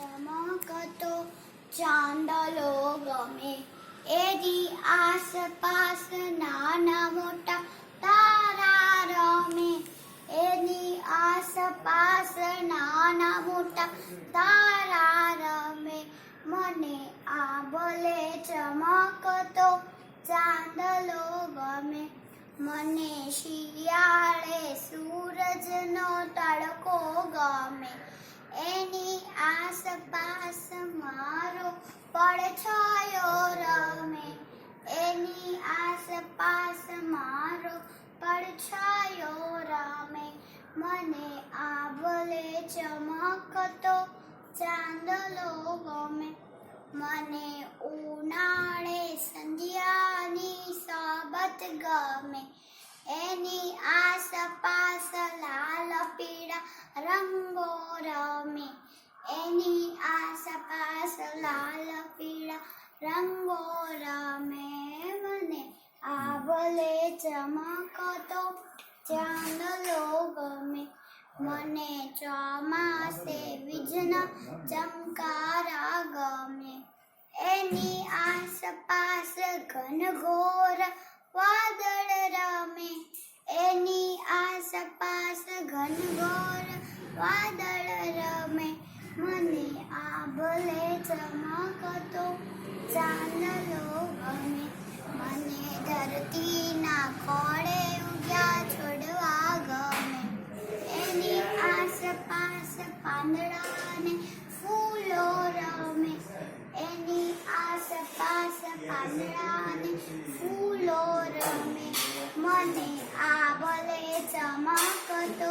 ચમકતો ચાંદલો ગમે. એની આસપાસ નાના મોટા તારા રમે. એની આસપાસ નાના મોટા તારા રમે. મને આ બોલે ચમકતો ચાંદલો ગમે. મને શિયાળે સૂરજનો તડકો ગમે એની આસપાસ મારો પડછાયો રમે, એની આસપાસ મારો પડછાયો રમે. મને આવલે ચમકતો ચાંદલો ગમે. મને ઉનાળે સંધ્યાની સાબત ગમે. એની આસપાસ લાલ પીળા લાલ પીળા રંગો રમે મને આવલે ચમકતો ચાંદલો ગમે મને ચોમાસે વીજના ચમકારા ગમે એની આસપાસ ઘનઘોર વાદળ રમે એની આસપાસ ઘનઘોર વાદળ મને આ ભલે ચમકતો ચાંદલો ગમે મને ધરતીના ખોળે ઉગ્યા છોડવા ગમે. એની આસપાસ પાંદડાને ફૂલો રમે. એની આસપાસ પાંદડાને ફૂલો રમે. મને આ ભલે ચમકતો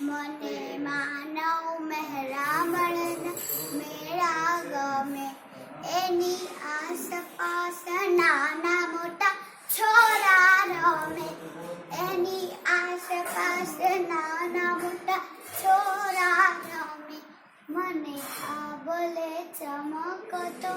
મને માનવ મહેરામણ મેળા ગમે એની આસપાસ નાના મોટા છોરા રમે એની આસપાસ નાના મોટા છોરા રમે મને આ બોલે ચમકતો